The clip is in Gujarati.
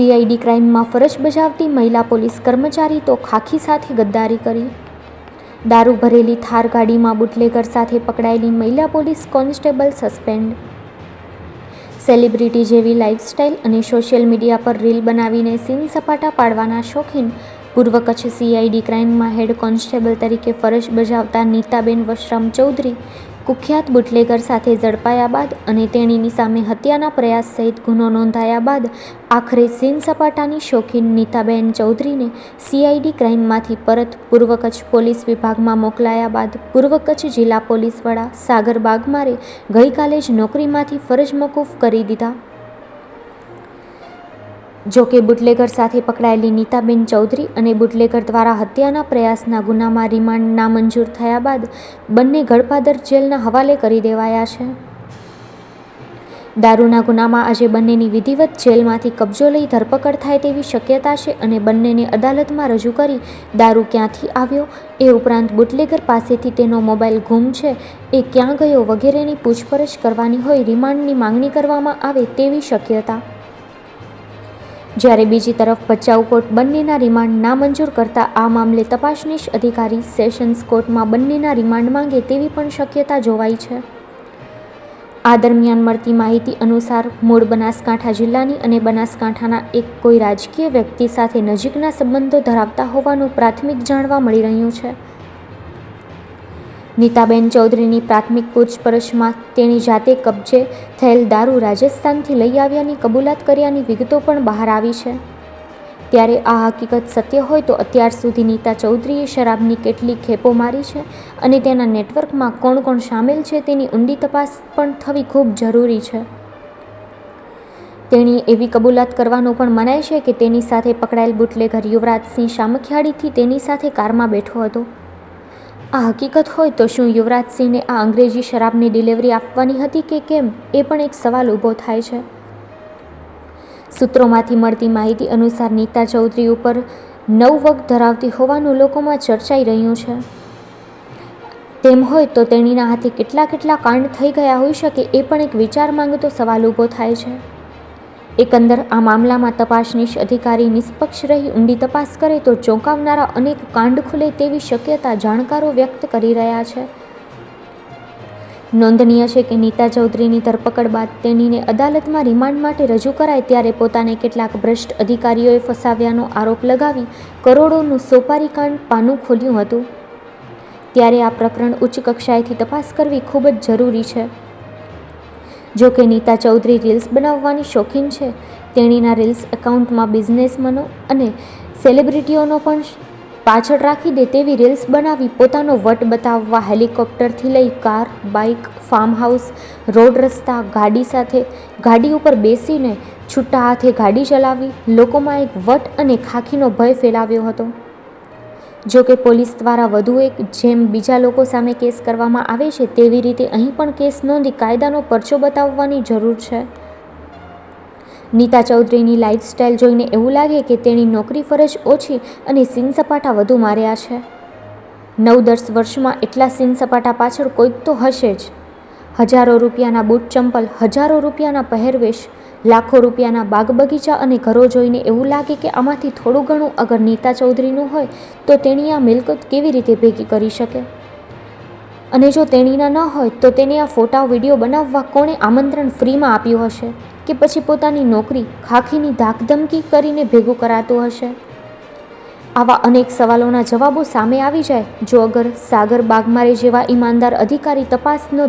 સીઆઈડી ક્રાઇમમાં ફરજ બજાવતી મહિલા પોલીસ કર્મચારી તો ખાખી સાથે ગદ્દારી કરી. દારૂ ભરેલી થાર ગાડીમાં બુટલેગર સાથે પકડાયેલી મહિલા પોલીસ કોન્સ્ટેબલ સસ્પેન્ડ. સેલિબ્રિટી જેવી લાઇફસ્ટાઇલ અને સોશિયલ મીડિયા પર રીલ બનાવીને સીન સપાટા પાડવાના શોખીન પૂર્વ કચ્છ સીઆઈડી ક્રાઇમમાં હેડ કોન્સ્ટેબલ તરીકે ફરજ બજાવતા નીતાબેન વશરામ ચૌધરી કુખ્યાત બુટલેગર સાથે ઝડપાયા બાદ અને તેણીની સામે હત્યાના પ્રયાસ સહિત ગુનો નોંધાયા બાદ આખરે સીન સપાટાની શોખીન નીતાબેન ચૌધરીને સીઆઈડી ક્રાઇમમાંથી પરત પૂર્વ કચ્છ પોલીસ વિભાગમાં મોકલાયા બાદ પૂર્વ કચ્છ જિલ્લા પોલીસ વડા સાગર બાગમારે ગઈકાલે જ નોકરીમાંથી ફરજ મોકૂફ કરી દીધા. જો કે બુટલેગર સાથે પકડાયેલી નીતાબેન ચૌધરી અને બુટલેગર દ્વારા હત્યાના પ્રયાસના ગુનામાં રિમાન્ડ નામંજૂર થયા બાદ બંને ગળપાદર જેલના હવાલે કરી દેવાયા છે. દારૂના ગુનામાં આજે બંનેની વિધિવત જેલમાંથી કબજો લઈ ધરપકડ થાય તેવી શક્યતા છે અને બંનેને અદાલતમાં રજૂ કરી દારૂ ક્યાંથી આવ્યો એ ઉપરાંત બુટલેગર પાસેથી તેનો મોબાઈલ ગુમ છે એ ક્યાં ગયો વગેરેની પૂછપરછ કરવાની હોય રિમાન્ડની માંગણી કરવામાં આવે તેવી શક્યતા જ્યારે બીજી તરફ ભચાઉ કોર્ટ બંનેના રિમાન્ડ નામંજૂર કરતા આ મામલે તપાસનીશ અધિકારી સેશન્સ કોર્ટમાં બંનેના રિમાન્ડ માંગે તેવી પણ શક્યતા જોવાઈ છે. આ દરમિયાન મળતી માહિતી અનુસાર મૂળ બનાસકાંઠા જિલ્લાની અને બનાસકાંઠાના એક કોઈ રાજકીય વ્યક્તિ સાથે નજીકના સંબંધો ધરાવતા હોવાનું પ્રાથમિક જાણવા મળી રહ્યું છે. નીતાબેન ચૌધરીની પ્રાથમિક પૂછપરછમાં તેની જાતે કબજે થયેલ દારૂ રાજસ્થાનથી લઈ આવ્યાની કબૂલાત કર્યાની વિગતો પણ બહાર આવી છે. ત્યારે આ હકીકત સત્ય હોય તો અત્યાર સુધી નીતા ચૌધરીએ શરાબની કેટલી ખેપો મારી છે અને તેના નેટવર્કમાં કોણ કોણ સામેલ છે તેની ઊંડી તપાસ પણ થવી ખૂબ જરૂરી છે. તેણીએ એવી કબૂલાત કરવાનું પણ મનાય છે કે તેની સાથે પકડાયેલ બુટલેગર યુવરાજસિંહ શામખિયાળીથી તેની સાથે કારમાં બેઠો હતો. આ હકીકત હોય તો શું યુવરાજસિંહને આ અંગ્રેજી શરાબની ડિલિવરી આપવાની હતી કે કેમ, એ પણ એક સવાલ ઊભો થાય છે. સૂત્રોમાંથી મળતી માહિતી અનુસાર નીતા ચૌધરી ઉપર નવ વગ ધરાવતી હોવાનું લોકોમાં ચર્ચાઈ રહ્યું છે. તેમ હોય તો તેણીના હાથે કેટલા કેટલા કાંડ થઈ ગયા હોઈ શકે એ પણ એક વિચાર માંગતો સવાલ ઊભો થાય છે. એકંદર આ મામલામાં તપાસનીશ અધિકારી નિષ્પક્ષ રહી ઊંડી તપાસ કરે તો ચોંકાવનારા અનેક કાંડ ખુલે તેવી શક્યતા જાણકારો વ્યક્ત કરી રહ્યા છે. નોંધનીય છે કે નીતા ચૌધરીની ધરપકડ બાદ તેણીને અદાલતમાં રિમાન્ડ માટે રજૂ કરાય ત્યારે પોતાને કેટલાક ભ્રષ્ટ અધિકારીઓએ ફસાવ્યાનો આરોપ લગાવી કરોડોનું સોપારી કાંડ પાનું ખોલ્યું હતું. ત્યારે આ પ્રકરણ ઉચ્ચ કક્ષાએથી તપાસ કરવી ખૂબ જ જરૂરી છે. જો કે નીતા ચૌધરી રીલ્સ બનાવવાની શોખીન છે. તેણીના રીલ્સ એકાઉન્ટમાં બિઝનેસમનો અને સેલિબ્રિટીઓનો પણ પાછળ રાખી દે તેવી રીલ્સ બનાવી પોતાનો વટ બતાવવા હેલિકોપ્ટરથી લઈ car, bike farm house road રસ્તા, ગાડી સાથે, ગાડી ઉપર બેસીને છૂટા હાથે ગાડી ચલાવી લોકોમાં એક વટ અને ખાખીનો ભય ફેલાવ્યો હતો. જો કે પોલીસ દ્વારા વધુ એક જેમ બીજા લોકો સામે કેસ કરવામાં આવે છે, તેવી રીતે અહીં પણ કેસ નોંધી કાયદાનો પરચો બતાવવાની જરૂર છે. નીતા ચૌધરીની લાઇફસ્ટાઇલ જોઈને એવું લાગે કે તેની નોકરી ફરજ ઓછી અને સીન સપાટા વધુ માર્યા છે. નવ દસ વર્ષમાં એટલા સીન સપાટા પાછળ કોઈક તો હશે જ. હજારો રૂપિયાના બૂટ ચંપલ, હજારો રૂપિયાના પહેરવેશ લાખો રૂપિયાના બાગ બગીચા અને ઘરો જોઈને એવું લાગે કે આમાંથી થોડું ઘણું અગર નીતા ચૌધરીનું હોય, તો તેણી આ મિલકત કેવી રીતે ભેગી કરી શકે? અને જો તેણીના ન હોય, તો તેને આ ફોટા વીડિયો બનાવવા કોણે આમંત્રણ ફ્રીમાં આપ્યું હશે? કે પછી પોતાની નોકરી ખાખીની ધાકધમકી કરીને ભેગું કરાતું હશે? આવા અનેક સવાલોના જવાબો સામે આવી જાય, જો અગર સાગર બાગમારે જેવા ઈમાનદાર અધિકારી તપાસનો